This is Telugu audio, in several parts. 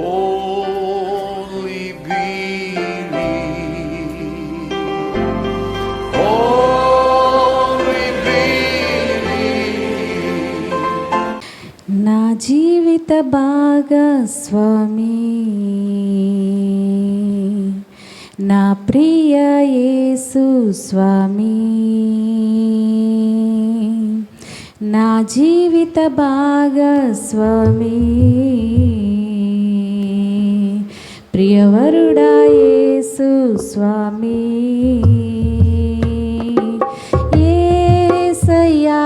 Only believe. Only believe. నా జీవిత భాగస్వామి నా ప్రియ యేసు స్వామి నా జీవిత భాగస్వామి ప్రియవరుడా యేసు స్వామి. ఏసయ్యా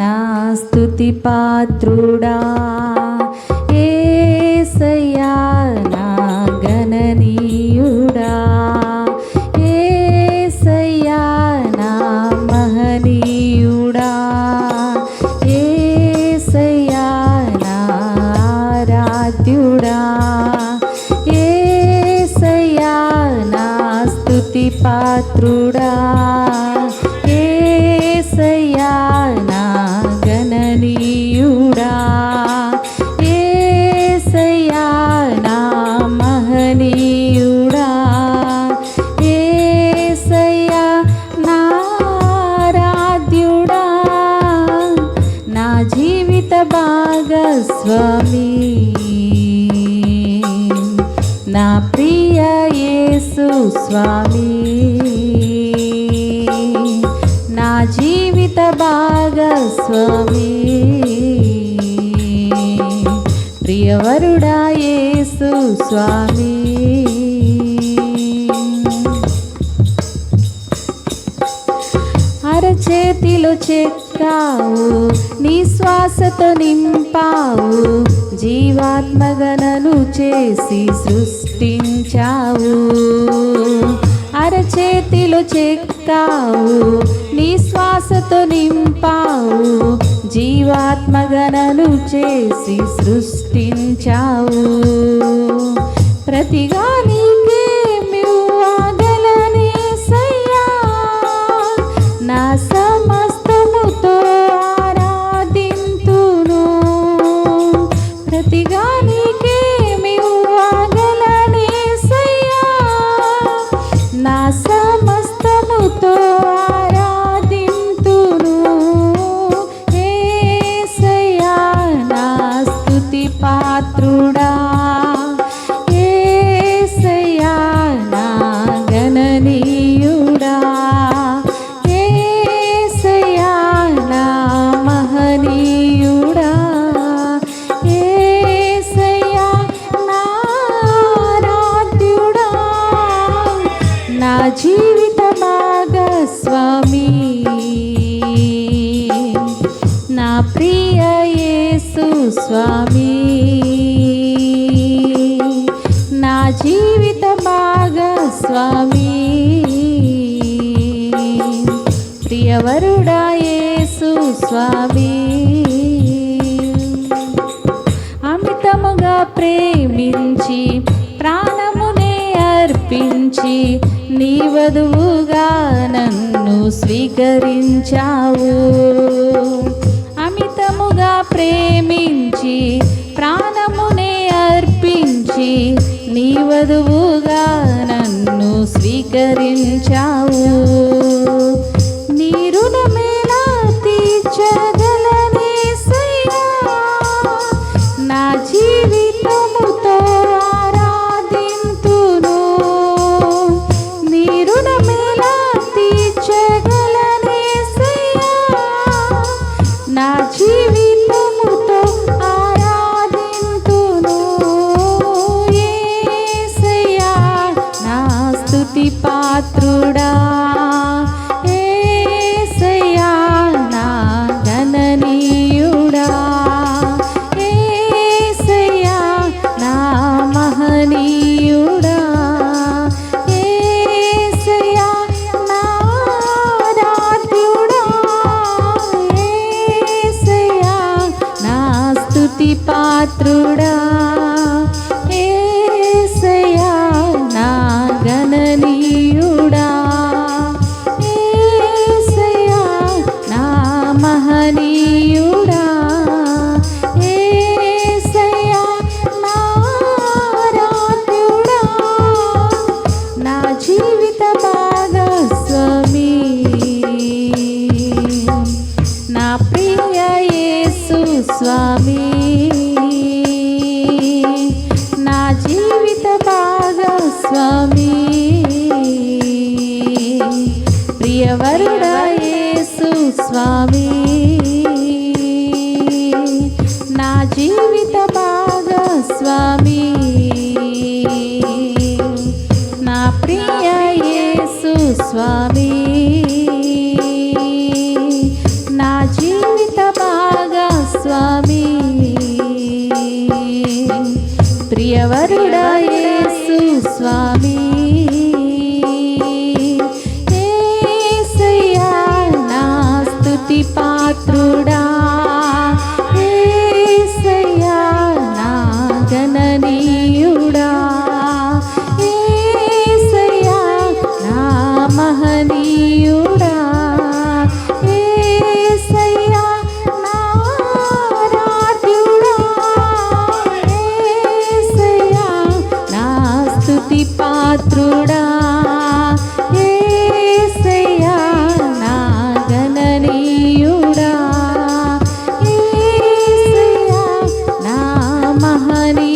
నా స్తుతి పాత్రుడా పాత్రుడా ఏసయ్యా నా గణనీయుడా ఏసయ్యా నా మహనీయుడా ఏసయ్యా నా ఆరాధ్యుడా నా జీవిత భాగస్వామి నా ప్రియ యేసు స్వామి భాగస్వామి. ప్రియవరుడా యేసు స్వామి. అరచేతిలో చెక్కావు నీ శ్వాసతో నింపావు జీవాత్మగనను చేసి సృష్టించావు. అరచేతిలో చెక్కావు నిశ్వాసతో నింపావు జీవాత్మగనను చేసి సృష్టించావు. ప్రతిగా పాత్రుడా ఏసయ్యా నా గణనీయుడా. ఏసయ్యా నా మహనీయుడా. ఏసయ్యా నా ఆరాధ్యుడా. నా జీవిత భాగస్వామి. నా ప్రియ యేసు స్వామి. ప్రియవరుడా యేసు స్వామి? అమితముగా ప్రేమించి ప్రాణమునే అర్పించి నీ వధువుగా నన్ను స్వీకరించావు. అమితముగా ప్రేమించి ప్రాణమునే అర్పించి నీ వధువు నా స్వామి. ప్రియవరుడా యేసు స్వామి. నా జీవి శత్రుడా ఏసయ్యా నా గణనీయుడా ఏసయ్యా నా మహనీ